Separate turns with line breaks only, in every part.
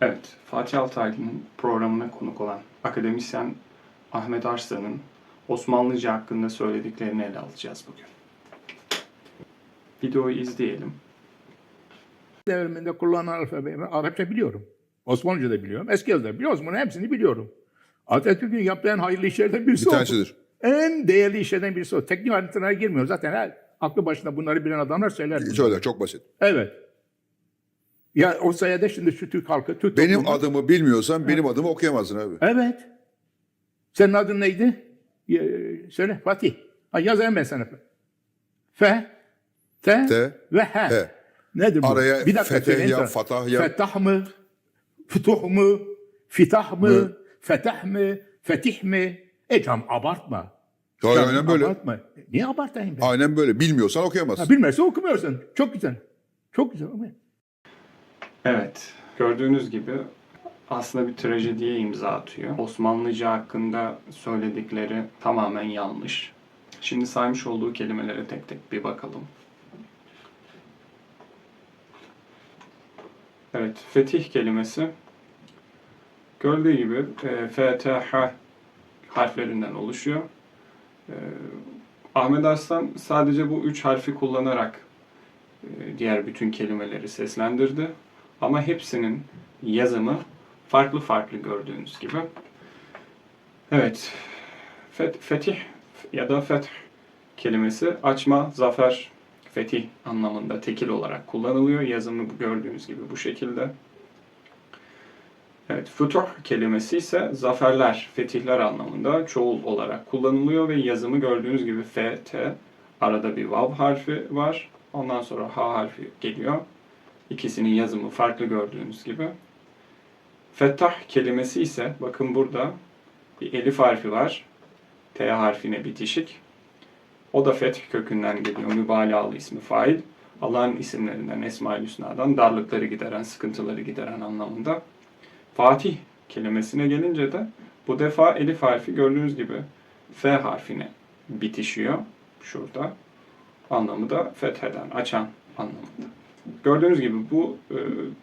Evet, Fatih Altaylı'nın programına konuk olan akademisyen Ahmet Arslan'ın Osmanlıca hakkında söylediklerini ele alacağız bugün. Videoyu izleyelim.
devriminde kullanılan alfabeyi Arapça biliyorum. Osmanlıca da biliyorum. Eski yazıda biliyoruz. Bunun hepsini biliyorum. Atatürk'ün yaptığı en hayırlı işlerden birisi
Bir
o.
tanesidir.
En değerli işlerden birisi o. Teknik ayrıntılara girmiyor. Zaten her aklı başında bunları bilen adamlar söyler.
Söyler çok basit.
Evet. Ya o sayede şimdi şu Türk halkı, Türk
Benim
toplumu-
adımı bilmiyorsan benim adımı okuyamazsın abi.
Evet. Senin adın neydi? Ee, söyle Fatih. Ha, yazayım ben sana. F, T,
T,
ve H.
H.
Nedir bu?
Araya
dakika
feteh ya, fatah ya.
Fetah mı? Fütuh mu? Fitah mı?
Hı.
Fetah mı? Fetih mi? E tamam abartma.
Aynen,
Tamam,
aynen böyle.
Abartma. Niye abartayım ben?
Aynen böyle. Bilmiyorsan okuyamazsın.
Ha, bilmezse okumuyorsun. Çok güzel. Çok güzel.
Evet, gördüğünüz gibi aslında bir trajediye imza atıyor. Osmanlıca hakkında söyledikleri tamamen yanlış. Şimdi saymış olduğu kelimelere tek tek bir bakalım. Evet, fetih kelimesi gördüğü gibi e, F, T, H harflerinden oluşuyor. E, Ahmet Arslan sadece bu üç harfi kullanarak e, diğer bütün kelimeleri seslendirdi. Ama hepsinin yazımı farklı farklı gördüğünüz gibi. Evet, fet- fetih ya da feth kelimesi açma, zafer, fetih anlamında tekil olarak kullanılıyor. Yazımı gördüğünüz gibi bu şekilde. Evet, fütuh kelimesi ise zaferler, fetihler anlamında çoğul olarak kullanılıyor ve yazımı gördüğünüz gibi F, T, arada bir vav harfi var. Ondan sonra H harfi geliyor. İkisinin yazımı farklı gördüğünüz gibi. Fettah kelimesi ise bakın burada bir elif harfi var. T harfine bitişik. O da feth kökünden geliyor. Mübalağalı ismi fail. Allah'ın isimlerinden Esma-ül Hüsna'dan darlıkları gideren, sıkıntıları gideren anlamında. Fatih kelimesine gelince de bu defa elif harfi gördüğünüz gibi F harfine bitişiyor. Şurada. Anlamı da fetheden, açan anlamında. Gördüğünüz gibi bu e,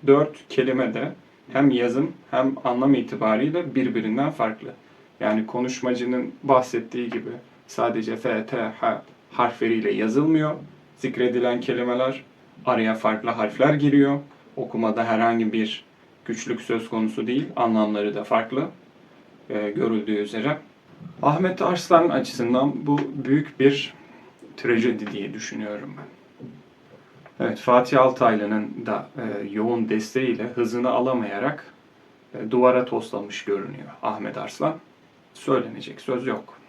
dört kelime de hem yazım hem anlam itibariyle birbirinden farklı. Yani konuşmacının bahsettiği gibi sadece F, T, H harfleriyle yazılmıyor. Zikredilen kelimeler araya farklı harfler giriyor. Okumada herhangi bir güçlük söz konusu değil. Anlamları da farklı e, görüldüğü üzere. Ahmet Arslan açısından bu büyük bir trajedi diye düşünüyorum ben. Evet, Fatih Altaylı'nın da e, yoğun desteğiyle hızını alamayarak e, duvara toslamış görünüyor Ahmet Arslan. Söylenecek söz yok.